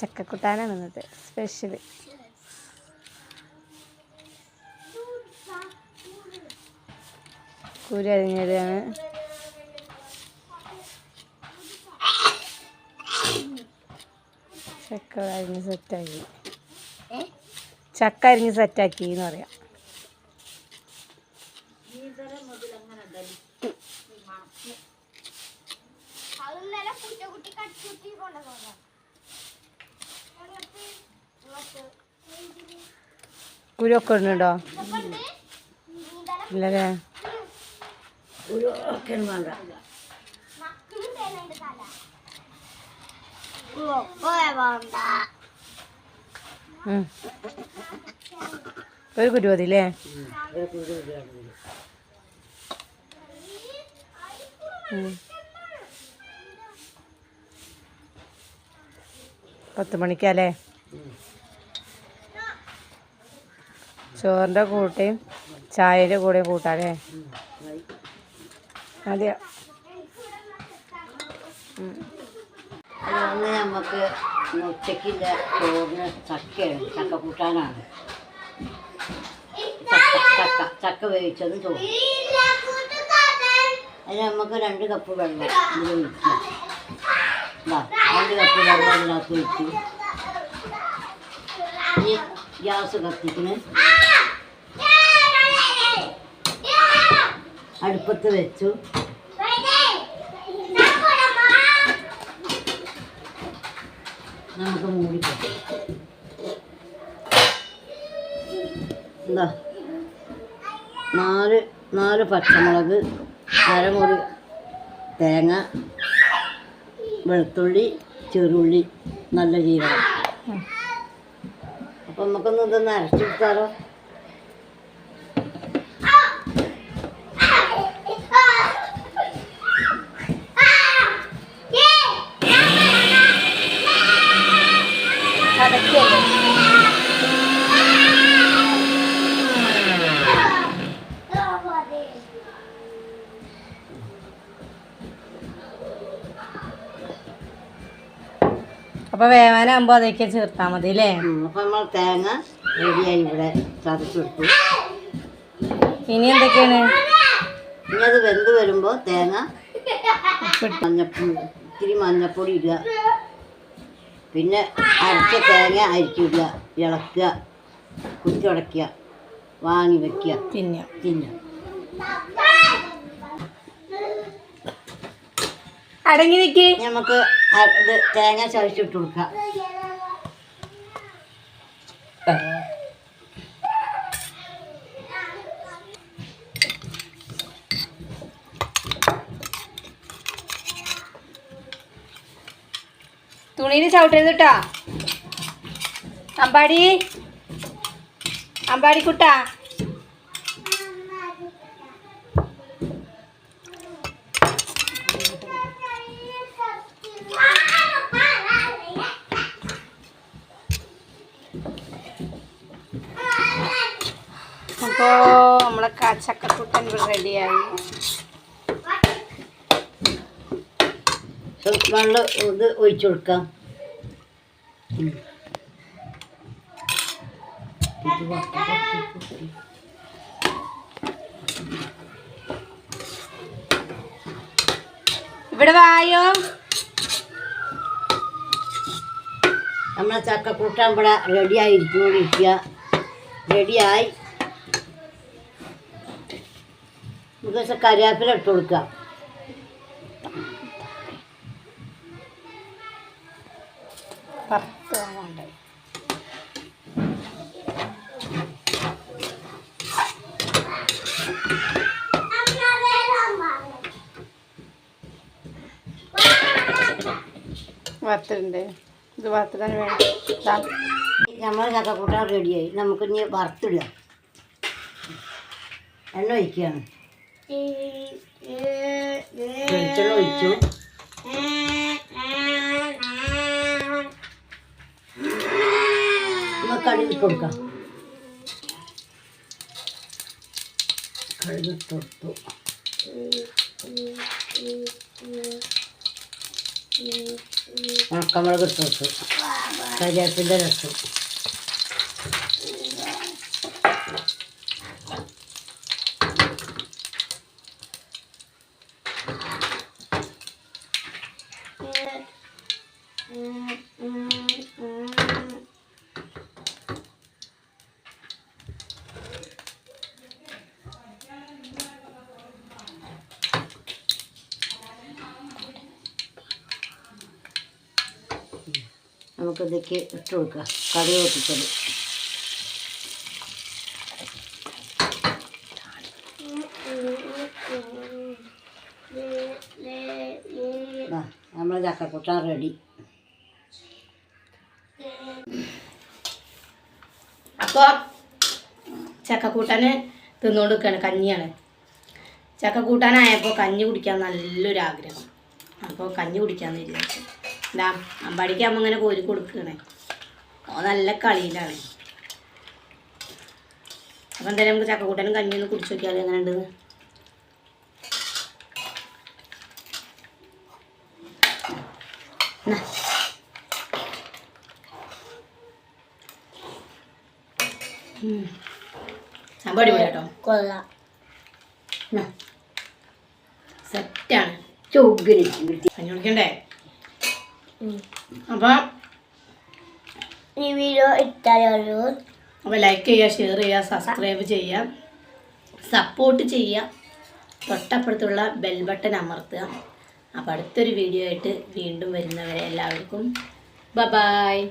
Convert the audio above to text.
ചക്കക്കുട്ടാനാണ് ഇന്നത്തെ സ്പെഷ്യൽ കുരു ചക്ക അരിഞ്ഞ് സെറ്റാക്കി ചക്ക അരിഞ്ഞ് സെറ്റാക്കി എന്ന് പറയാം. അതൊന്നല്ല കുട്ടി കുട്ടി കട്ടി കൊണ്ടുപോകാം കുരു ഒക്കെ ഇടുന്നുണ്ടോ ഇല്ലല്ലേ? ഒരു ഒക്കെ വേണ്ട. ഒരു കുരു മതി അല്ലേ ഒരു കുരു ഇടുകയാണെങ്കിൽ ഉം. പത്ത് മണിക്കല്ലേ? ചോറിന്റെ കൂട്ടയും ചായയുടെ കൂടെയും കൂട്ടാല്ലേ അതെയോ? അന്ന് നമുക്ക് ഉച്ചക്കില്ല ചോറിന് ചക്കയാണ് ചക്ക കൂട്ടാനാണ്. ചക്ക ചക്ക വേവിച്ചത് ചോറ്. അതിന് നമുക്ക് രണ്ട് കപ്പ് വെള്ളം ഇതിൽ രണ്ട് കപ്പ് വെള്ളം ഇതിനകത്ത് ഒഴിച്ചു. ഇനി ഗ്യാസ് കത്തിക്കണ്. അടുപ്പത്ത് വെച്ചു. നമുക്ക് മൂടിക്കാം എന്താ നാല് നാല് പച്ചമുളക് അരമുറി തേങ്ങ വെളുത്തുള്ളി ചെറുള്ളി നല്ല ജീരകം. അപ്പം നമുക്കൊന്ന് ഇതൊന്ന് അരച്ചെടുത്താലോ? അപ്പോൾ വേവാനാകുമ്പോൾ അതൊക്കെ ചേർത്താ മതി അല്ലേ നമ്മൾ തേങ്ങ റെഡിയായി ഇവിടെ ചതച്ചെടുത്തു. ഇനി എന്തൊക്കെയാണ്? ഇനി അത് വെന്ത് വരുമ്പോൾ തേങ്ങ മഞ്ഞപ്പൊടി ഇത്തിരി മഞ്ഞപ്പൊടി ഇടുക. പിന്നെ അരച്ച തേങ്ങ അരിച്ചിടുക ഇളക്കുക കുത്തി ഉടയ്ക്കുക വാങ്ങി വെക്കുക. പിന്നെ തിന്നുക അടങ്ങി നിൽക്ക് നമുക്ക് ഇത് തേങ്ങ ചതച്ചിട്ട് കൊടുക്കാം. തുണിയിൽ ചവിട്ടരുത് കേട്ടോ അമ്പാടി. അമ്പാടി കുട്ടാ അപ്പോൾ നമ്മളെ ക- ചക്കക്കുട്ടൻ ഇവിടെ റെഡിയായി. വെള്ളം ഇത് ഒഴിച്ചു കൊടുക്കാം. ഇവിടെ വായോ? നമ്മളെ ചക്ക കൂട്ടാൻ ഇവിടെ ഇരിക്കുക. റെഡിയായി. നമുക്ക് കറിവേപ്പില ഇട്ട് കൊടുക്കുക പത്ത് വേണ്ട വറുത്തിട്ടുണ്ട് ഇത് വറുത്തിടാൻ വേണ്ടി ദാ. നമ്മളെ ചക്ക കൂട്ടാൻ റെഡിയായി നമുക്ക് ഇനി വറുത്തിടുക. എണ്ണ ഒഴിക്കുകയാണ്. വെളിച്ചെണ്ണ ഒഴിച്ചു കടുക് കൊടുക്കാം. കടുക് കൊടുത്തു. ഉണക്കമുളക് ഇട്ട് കൊടുത്തു. കരിവേപ്പിന്റെ രസം. നമുക്കിതൊക്കെ ഇട്ട് കൊടുക്കാം. കറി നമ്മൾ ചക്കക്കൂട്ടാൻ റെഡി. അപ്പോൾ ചക്കക്കൂട്ടാന് തിന്നുകൊണ്ട് നിൽക്കുകയാണ് കഞ്ഞിയാണ്. ചക്കക്കൂട്ടാനായപ്പോൾ കഞ്ഞി കുടിക്കാൻ നല്ലൊരു ആഗ്രഹം അപ്പോൾ കഞ്ഞി കുടിക്കാമെന്ന് വിചാരിച്ചു. എന്താ അമ്പാടിക്ക് അമ്മ ഇങ്ങനെ കോരി കൊടുക്കണേ ഓ നല്ല കളിയിലാണ്. അപ്പം എന്തായാലും നമുക്ക് ചക്കക്കൂട്ടനും കഞ്ഞി ഒന്ന് കുടിച്ച് നോക്കിയാൽ എങ്ങനെ ഉണ്ടെന്ന് എന്നാ. ഉം. സംഭവം അടിപൊളി കേട്ടോ. കൊള്ളാം. സെറ്റാണ്. ചോഗ്രി കഞ്ഞി കുടിക്കണ്ടേ? അപ്പം ഈ വീഡിയോ ഇട്ടാലോ അപ്പോൾ ലൈക്ക് ചെയ്യുക ഷെയർ ചെയ്യുക സബ്സ്ക്രൈബ് ചെയ്യുക സപ്പോർട്ട് ചെയ്യുക. തൊട്ടപ്പുറത്തുള്ള ബെൽ ബട്ടൺ അമർത്തുക. അപ്പോൾ അടുത്തൊരു വീഡിയോ ആയിട്ട് വീണ്ടും വരുന്നവരെ എല്ലാവർക്കും ബ ബായ്